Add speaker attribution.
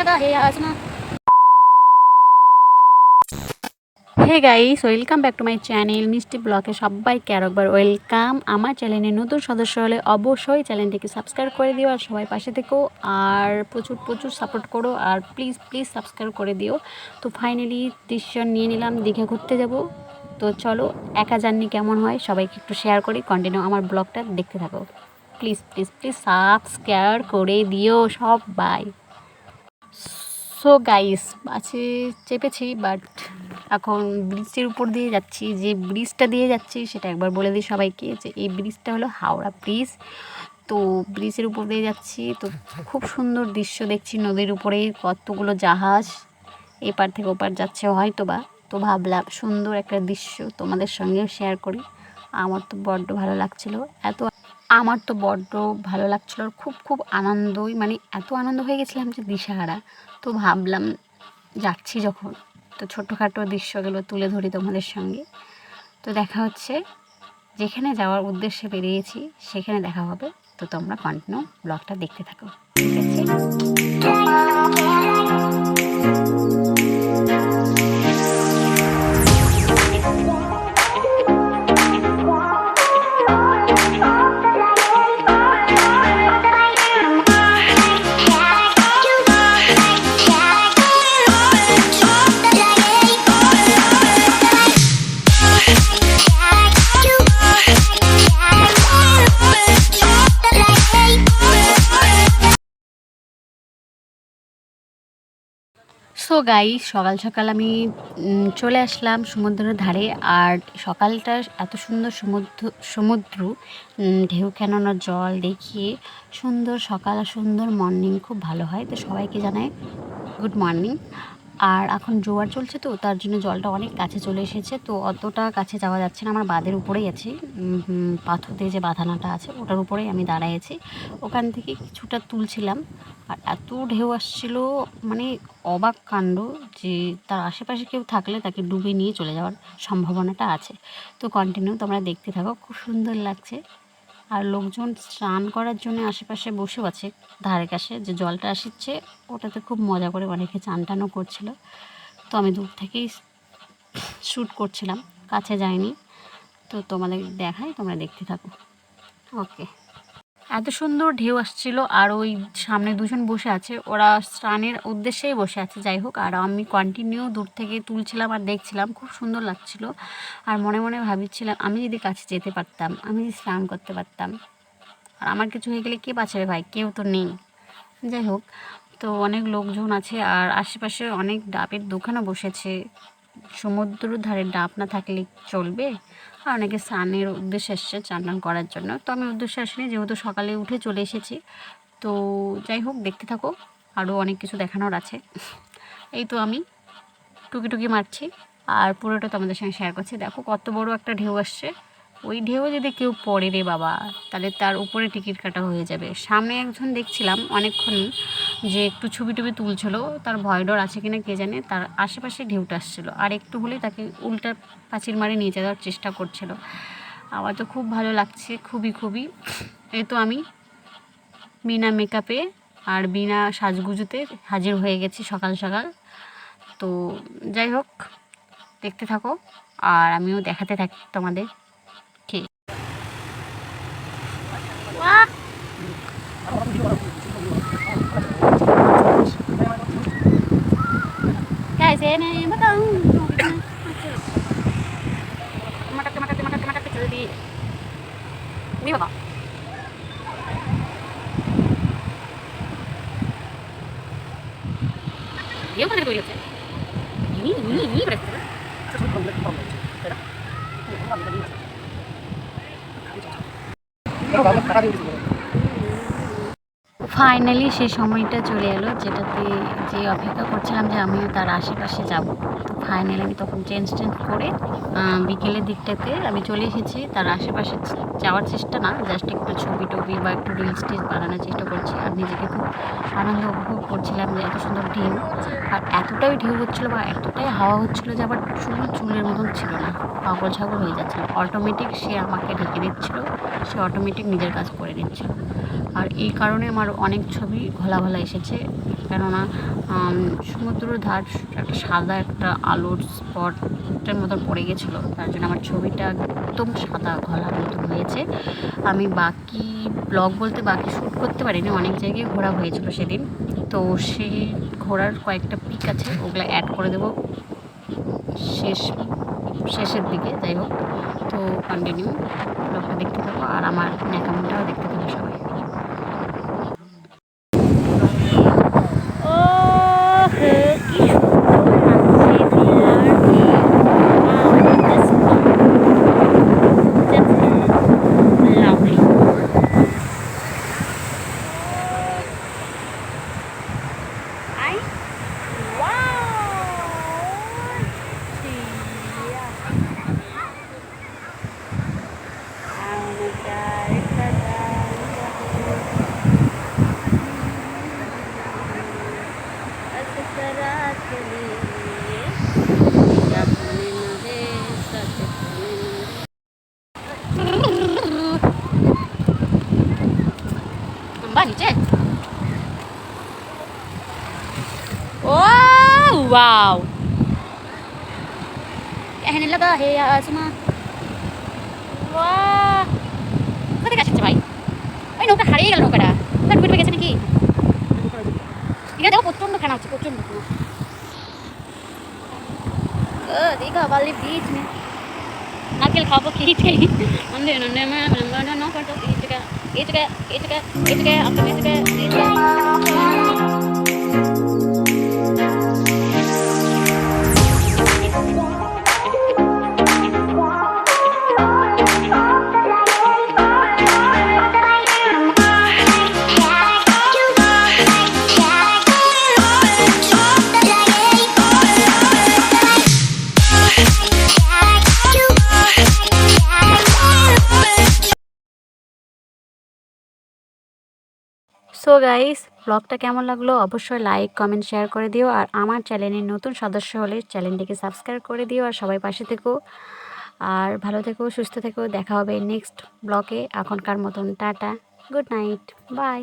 Speaker 1: লাগা hey guys welcome back to my channel Mishti ব্লগে সবাইকে আর একবার ওয়েলকাম আমার চ্যানেলে নতুন সদস্য হলে অবশ্যই চ্যানেলটিকে সাবস্ক্রাইব করে দিও আর সবাই পাশে থেকো। আর প্রচুর প্রচুর সাপোর্ট করো আর প্লিজ প্লিজ সাবস্ক্রাইব করে দিও। তো ফাইনালি ডিসিশন নিয়ে নিলাম, দীঘা ঘুরতে যাব। তো চলো, একা জার্নি কেমন হয় সবাইকে একটু শেয়ার করি। কন্টিনিউ আমার ব্লগটা দেখতে থাকো। প্লিজ প্লিজ প্লিজ সাবস্ক্রাইব করে দিও সব বাই সো গাইস বাসে চেপেছি বাট এখন ব্রিজের উপর দিয়ে যাচ্ছি। যে ব্রিজটা দিয়ে যাচ্ছি, সেটা একবার বলে দিই সবাইকে যে এই ব্রিজটা হলো হাওড়া ব্রিজ। তো ব্রিজের উপর দিয়ে যাচ্ছি, তো খুব সুন্দর দৃশ্য দেখছি নদীর উপরে, কতগুলো জাহাজ। এপার থেকে ওপার যাচ্ছে হয়তো বা তো ভাবলাম সুন্দর একটা দৃশ্য তোমাদের সঙ্গেও শেয়ার করি। আমার তো বড্ড ভালো লাগছিল। এত আমার তো বড্ড ভালো লাগছিল আর খুব খুব আনন্দই মানে এত আনন্দ হয়ে গেছিলাম যে দিশাহারা। তো ভাবলাম যাচ্ছি যখন। তো ছোটোখাটো দৃশ্যগুলো তুলে ধরি তোমাদের সঙ্গে। তো দেখা হচ্ছে। যেখানে যাওয়ার উদ্দেশ্যে বেরিয়েছি, সেখানে দেখা হবে। তো তোমরা কন্টিনিউ ব্লগটা দেখতে থাকো। ঠিক আছে? গাই, সকাল সকাল আমি চলে আসলাম সমুদ্রের ধারে আর সকালটা এত সুন্দর সমুদ্র সমুদ্র ঢেউ খেলানোর জল দেখিয়ে সুন্দর সকাল আর সুন্দর মর্নিং খুব ভালো হয়। তো সবাইকে জানায় গুড মর্নিং আর এখন জোয়ার চলছে তো তার জন্য জলটা অনেক কাছে চলে এসেছে তো অতটা কাছে যাওয়া যাচ্ছে না আমার বাঁধের উপরেই আছি। উম, হুম, পাথর দিয়ে যে বাঁধানাটা আছে ওটার উপরেই আমি দাঁড়াই আছি। ওখান থেকে কিছুটা তুলছিলাম আর এত ঢেউ আসছিল মানে অবাক কাণ্ড যে তার আশেপাশে কেউ থাকলে তাকে ডুবে নিয়ে চলে যাওয়ার সম্ভাবনাটা আছে। তো কন্টিনিউ তোমরা দেখতে থাকো খুব সুন্দর লাগছে। আর লোকজন স্নান করার জন্য আশেপাশে বসেও আছে, ধারে কাছে যে জলটা আসছে, ওটাতে খুব মজা করে অনেকে চান টানও করছিল। তো আমি দূর থেকেই শ্যুট করছিলাম, কাছে যাইনি তো তোমাদের দেখাই, তোমরা দেখতে থাকো। ওকে। এত সুন্দর ঢেউ আসছিল আর ওই সামনে দুজন বসে আছে। ওরা স্নানের উদ্দেশ্যেই বসে আছে। যাই হোক, আর আমি কন্টিনিউ দূর থেকে তুলছিলাম আর দেখছিলাম। খুব সুন্দর লাগছিল। আর মনে মনে ভাবছিলাম, আমি যদি কাছে যেতে পারতাম, আমি যদি স্নান করতে পারতাম। আর আমার কিছু হয়ে গেলে কে বাঁচাবে ভাই? কেউ তো নেই। যাই হোক, তো অনেক লোকজন আছে আর আশেপাশে অনেক ডাবের দোকানও বসেছে। সমুদ্র ধারে ডাব না থাকলে চলবে? আর অনেকে স্নানের উদ্দেশ্যে এসছে চান করার জন্য। তো আমি উদ্দেশ্যে আসিনি, যেহেতু সকালে উঠে চলে এসেছি। তো যাই হোক, দেখতে থাকো আরও অনেক কিছু দেখানোর আছে। এই তো আমি টুকি টুকি মারছি, আর পুরোটা তোমাদের সঙ্গে শেয়ার করছি। দেখো কত বড় একটা ঢেউ আসছে। ওই ঢেউ যদি কেউ পড়ে রে বাবা, তাহলে তার উপরে টিকিট কাটা হয়ে যাবে। সামনে একজন দেখছিলাম অনেকক্ষণই যে একটু ছবি টবি তুলছিল, তার ভয় ডর আছে কিনা কে জানে, তার আশেপাশে ঢেউটা আসছিল। আর একটু হলেই তাকে উল্টা পাঁচির মারে নিয়ে যাওয়ার চেষ্টা করছিল। আমার তো খুব ভালো লাগছে, খুবই খুবই। এ তো আমি বিনা মেকআপে আর বিনা সাজগুজুতে হাজির হয়ে গেছি সকাল সকাল। তো যাই হোক, দেখতে থাকো। আর আমিও দেখাতে থাকি তোমাদের। Dia mana tuh lihat? Ini ini ini berarti. Finally সেই সময়টা চলে এলো যেটাতে যে অপেক্ষা করছিলাম যে আমিও তার আশেপাশে যাব। ফাইনালি আমি তখন চেঞ্জ টেঞ্জ করে বিকেলের দিকটাতে আমি চলে এসেছি। তার আশেপাশে যাওয়ার চেষ্টা না জাস্ট একটু ছবি টবি বা একটু রিলস টিলস বানানোর চেষ্টা করছি। আর নিজেকে খুব আনন্দ উপভোগ করছিলাম যে এত সুন্দর ঢেউ। আর এতটাই ঢেউ হচ্ছিল বা এতটাই হাওয়া হচ্ছিল যে আবার চুল চুলের মতন ছিল না। পাগল ছাগল হয়ে যাচ্ছিল। অটোমেটিক সে আমাকে ঢেকে দিচ্ছিল। সে অটোমেটিক নিজের কাজ করে নিচ্ছিল আর এই কারণে আমার অনেক ছবি ঘোলা ঘোলা এসেছে, কেননা সমুদ্র ধার একটা সাদা একটা আলোর স্পটের মতন পড়ে গেছিল, তার জন্য আমার ছবিটা একদম সাদা ঘোলার মতন হয়েছে। আমি বাকি ব্লগ বলতে বাকি শ্যুট করতে পারিনি, অনেক জায়গায় ঘোরা হয়েছিল সেদিন। তো সেই ঘোরার কয়েকটা পিক আছে, ওগুলো অ্যাড করে দেবো। শেষ শেষের দিকে যাই হোক। তো কন্টিনিউ ব্লগটা দেখতে থাকো আর আমার ন্যাকামটাও Ba nice. Oh, wow. এখানে লাগা হে আসমা বাহ কোথা থেকে আসছে ভাই ওই নৌকা হারিয়ে গেল নৌকাটা কোথায় ডুবে ডুবে গেছে নাকি দীঘা দেখো প্রচণ্ড খানা হচ্ছে প্রচণ্ড খানা ও দীঘা বালি बीच में নারকেল খাবো খেয়েছে নন্দে নন্দে নন্দে ন করতো এই জায়গা এই it's okay, it's okay, it's okay, I'm coming, it's okay, it's okay. So guys ব্লগটা কেমন লাগল? অবশ্যই লাইক কমেন্ট শেয়ার করে দিও। আর আমার চ্যানেলের নতুন সদস্য হলে চ্যানেলটিকে সাবস্ক্রাইব করে দিও আর সবাই পাশে থেকো। আর ভালো থেকো, সুস্থ থেকো। দেখা হবে নেক্সট ব্লকে এখনকার মতন, টাটা। Good night bye